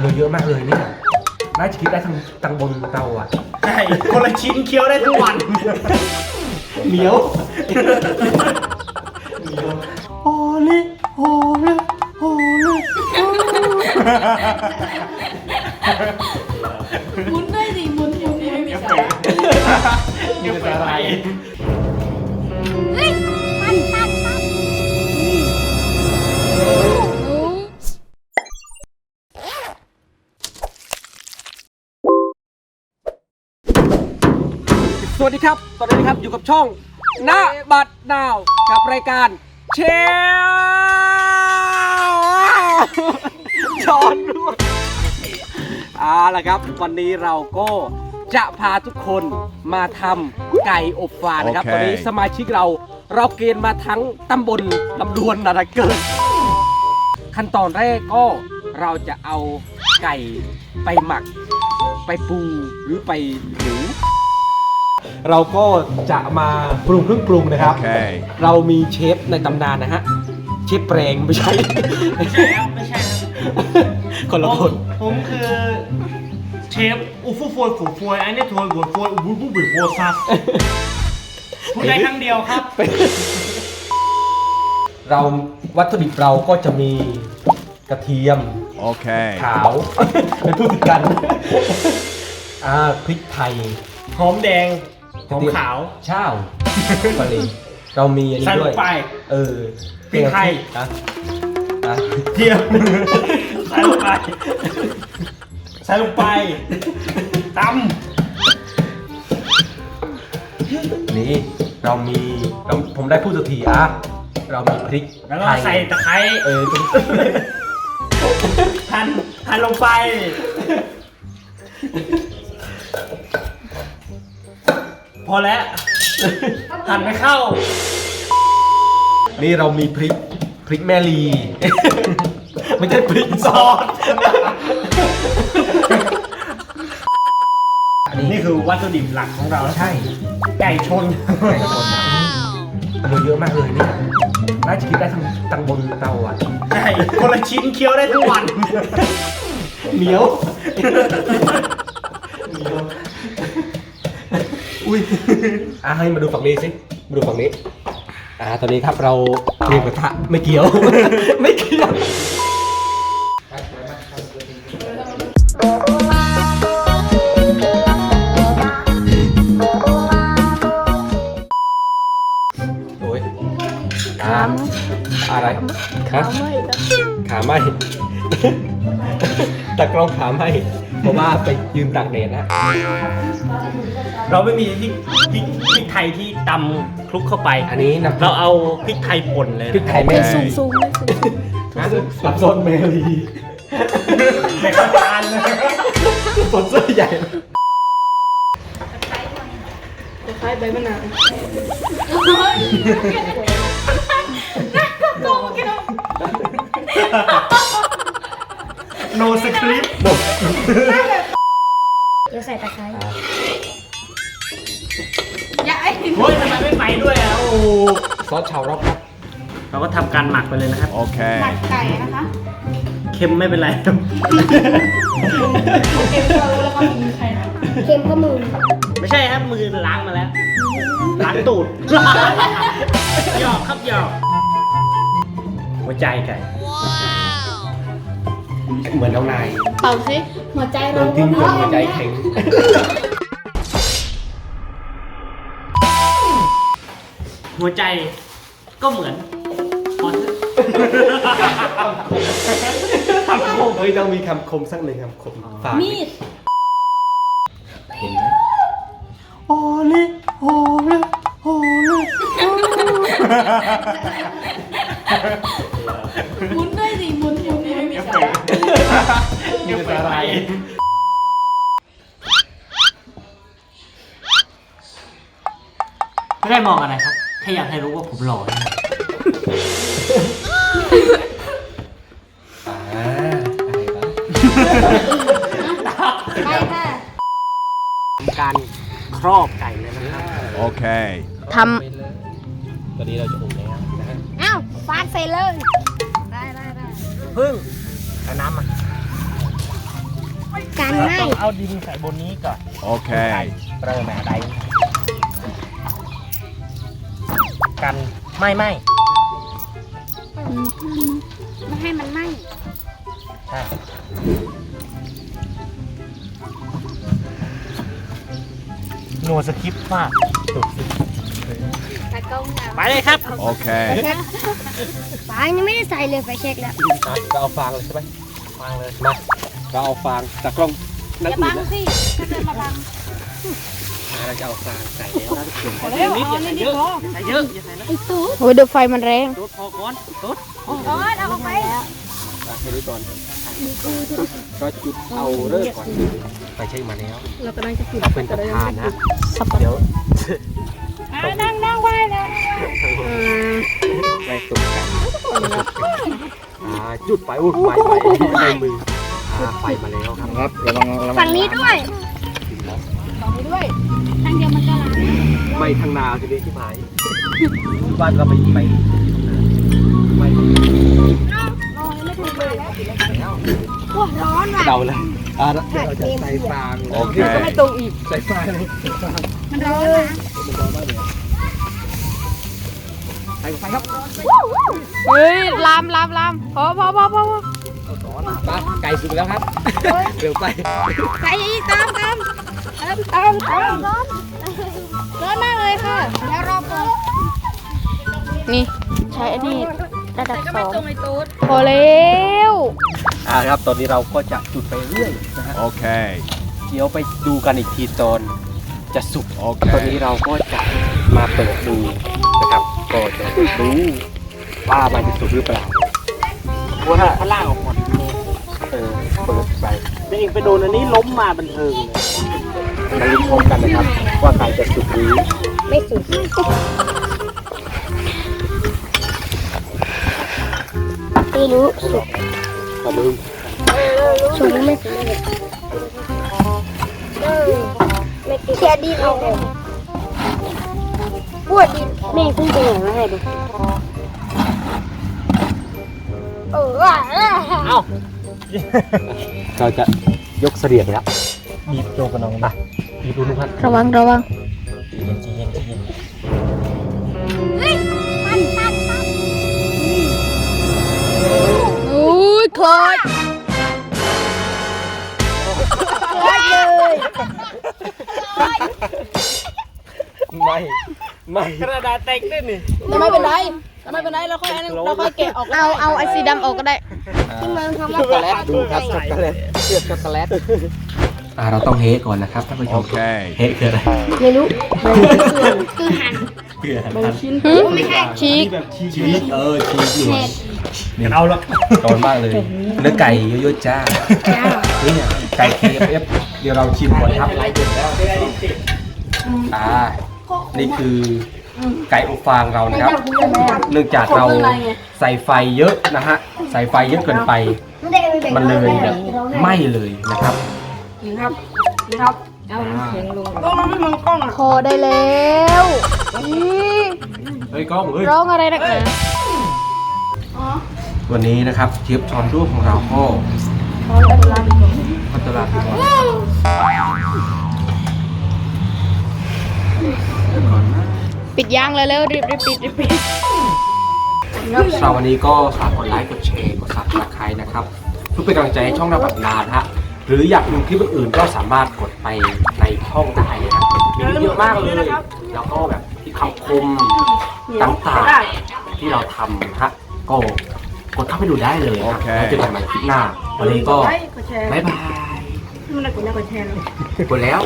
เหลือเยอะมากเลยเนี่ยน่าจะคิดได้ทั้งตังบนเราอะใช่คนละชิ้นเคี้ยวได้ทุกวันเหนียวโอ้ลิโอ้ลิโอ้ลิหมุนด้วยสิหมุนหมุนหมุนเอฟเฟกต์เอฟเฟกต์อะ สวัสดีครับ ตอนนี้นะครับอยู่กับช่องณบัดนาวกับรายการเชลจอนด้วยเอาละครับ วันนี้เราก็จะพาทุกคนมาทำไก่อบฟางนะครับ โอเค ตอนนี้สมาชิกเราเราเกณฑ์มาทั้งตำบลลำดวนนาราเกิน ขั้นตอนแรกก็เราจะเอาไก่ไปหมัก ไปปูหรือไปหมู เราก็จะมาปรุงเครื่องปรุงนะครับ Okay. เรามีเชฟในตำนานนะฮะ เชฟแปรงไม่ใช่ไม่ใช่ครับไม่ใช่ครับคนละคนผมผมคือเชฟอูฟูฟวยฝูฟวยไอ้นี่ถวยหัวฟวยอูบูบูบิบัวซัสพูดได้ครั้งเดียวครับ เราวัตถุดิบเราก็จะมีกระเทียม Okay. ขาว เป็นพูดถึงกัน อ่าพริกไทย หอมแดง หอมขาวเช่าปลาลีเรามีอันนี้ใส่ลด้วงยไป เออพริกไทยอะอะเทียมใส่ลงไปใส่ลงไปตนี่เรามีเราผมได้พูดสักทีอะเรามีพริกำแล้วก็ไทยใส่ตะไคร้เออหั่นหั่นลงไป พอแล้ว หั่นไม่เข้า นี่เรามีพริก พริกแม่ลีไม่ใช่พริกซอสอันนี้นี่คือวัตถุดิบหลักของเราใช่ ไก่ชน ไก่ชนเหลือเยอะมากเลยเนี่ยน่าจะคิดได้ทั้งตังบนเราอะใช่คนละชิ้นเคี้ยวได้ทุกวัน เหนียว อุ้ยอะให้มาดูฝั่งนี้สิมาดูฝั่งนี้ อ่าตอนนี้ครับเราเตรียมกระทะไม่เกี่ยว ไม่เกี่ยว โอ้ยขามอะไรครับขาไหมตะกร้องขาไหม เพราะว่าไปยืนตากแดดนะเราไม่มีพริกพริกพริกไทยที่ตำคลุกเข้าไป อันนี้น้ำเราเอาพริกไทยป่นเลยนะพริกไทยแม่สูลีงซูมเลยสิสับสนแมลีในข้าวจานเลยสนเสื้อใหญ่คล้ายใบมะนาว โนสคริปต์เดี๋ยวใส่ตะไคร้อย่าไอ้เฮ้ยทำไมไม่ไปด้วยอะโอ้ซอสชาวร็อกครับ เราก็ทำการหมักไปเลยนะครับหมั Okay. กไก่นะคะเค็มไม่เป็นไรครับเค็มเราแล้วก็มีไข่นะเค็มก็มือ ไม่ใช่ครับมือล้างมาแล้ว ล้างตูดหยอกครับหยอกหัวใจไก่ เหมือนน้องนายเป่าสิหัวใจโดเรานทิ้งจนหัวใจแข็งหัวใจก็เหมือนพอเถอะคำคมเฮ้ยต้องมีคำคมสักหนึ่งคำคมฝากมีดเห็นไหมโอลิโอลิโอลิ ไรไม่ได้มองอะไรครับ แค่อยากให้รู้ว่าผมหล่อนะอ่าอะไรวะใช่ค่ะการครอบไก่เลยนะครับ Okay. ทตอนนี้เราจะอบแล้วนะฮะำอ้าวฟาดใส่เลย ได้ได้ได้พึ่งเอาน้ำมา เอาดินใส่บนนี้ก่อน Okay. เริ่มมาได้กันไม่ไม่ไม่ให้มันไหม้ใช่โนสคริปต์มากถูกสิตะกล้องนะไปเลยครับ Okay. ปางยังไม่ได้ใส่เลยไฟเช็คแล้วเราเอาฟางเลยใช่ไหมฟังเลย มาเราเอาฟางจากกล้อง นั่งอย่าอื่บันงนะสิถ้าเดินมาบังเราจะเอาฟางใส่แล้วนะทุกคนเอานิดอย่าใส่เยอะใส่เยอะอย่าใส่นะไอ้ตุ๊ดโอ้ยเดี๋ยวไฟมันแรง ตุ๊ดพอก่อนตุ๊ดก้อนเอาออกไปอะแค่นี้ก่อนก็จุดเอาเริ่มก่อนไปใช้มาแล้วเรากำลังจะจุดเป็นประธานนะเดี๋ยวนั่งนั่งไว้นะไปตุกกันอ่าจุดไฟอุ้ยไฟไฟในมืออ่าไฟมาแล้วครับครับระวังระวังฝั่งนี้ด้วยฝั่งนี้ด้วยทางเดียวมันก็ล้างไม่ทางนาทีนี้ที่หมายบ้านเราไปไปไม่นอนไม่ถูกเลยโอ้ร้อนว่ะเดาเลยอ่าเดี๋ยวเราจะใส่ฟางโอเคก็ไม่ตรงอีกใส่ฟางเลยมันร้อนนะใส่ไฟครับเฮ้ยลามลามลามพอพอพอพอพอมาไก่สุกแล้วครับเร็วไปใส่อีกตามตามตามตามตามร้อนร้อนมากเลยค่ะแล้วรอบก่อนนี่ใช้อันนี้ระดับสองไอ้ตุ๊ดพอแล้วอ่าครับตอนนี้เราก็จะจุดไปเรื่อยนะฮะ Okay. เดี๋ยวไปดูกันอีกทีตอนจะสุกโอเคตอนนี้เราก็จะมาเปิดดูนะครับก็จะดูว่ามันจะสุกหรือเปล่าว่าถ้าถ้าล่างออก ไปตัวเองไปโดนอันนี้ล้มมาบันเทิงเลยมาลุ้นพร้อมกันนะครับ ว่าไก่จะสุกหรือไม่สุดไม่รู้สุดกระลืมสุดไม่สุดไม่ติดแค่ดินเอาปวดดินแม่ขึ้นไปไหนมาให้ดูเออเอ้า เราจะยกเสลียงแล้วบีบโจกันน้องนะบีบดูทุกท่านระวังระวังเย็นจีเย็นจีเย็นเฮ้ยปั้นปั้นปั้นอุ้ยคลอดไม่ ไม่ กระดาษแตกด้วยนี่แต่ไม่เป็นไรแต่ ไม่เป็นไรเราค่อยอันนั้นเราค่อยแกะออกเอาเอาไอสีดำออกก็ได้ ที่มันคำว่าช็อกโกแลตดูครับช็อกโกแลตเชือกช็อกโกแลตอ่าเราต้องเฮก่อนนะครับท่านผู้ชม Okay. เฮคืออะไรไม่รู้คือหันเกลือไม่ใช่ชีกแบบชีชีสเออชีสอยู่เห็นเอาละร้อนมากเลยเนื้อไก่เยอะๆจ้านี่เนี่ยไก่ KFF เดี๋ยวเราชิมก่อนครับอ่านี่คือ ไก่อบฟางเรานะครับ เนื่องจากเราใส่ไฟเยอะนะฮะใส่ไฟเยอะเกินไป มันเลยแบบไหม้เลยนะครับพอได้แล้วอีเฮ้ยกล้องเฮ้ยร้องอะไรนักหนาวันนี้นะครับเชฟชอนรูปของเราก็พัตลาพี่บอล ปิดยางเลยเร็วรีบรีบปิดรีบปิดสำหรับวันนี้ก็ฝากกดไลค์กดแชร์กดซับสไครต์นะครับเพื่อเป็นกำลังใจให้ช่องเราแบบนานฮะหรืออยากดูคลิปอื่นๆก็สามารถกดไปในช่องได้เลยครับมีเยอะมากเลยแล้วก็แบบที่คำคมต่างๆที่เราทำนะฮะก็กดเข้าไปดูได้เลยครับโอเคแล้วเจอกันใหม่คลิปหน้าวันนี้ก็บ๊ายบายมันกดไลค์กดแชร์กดแล้ว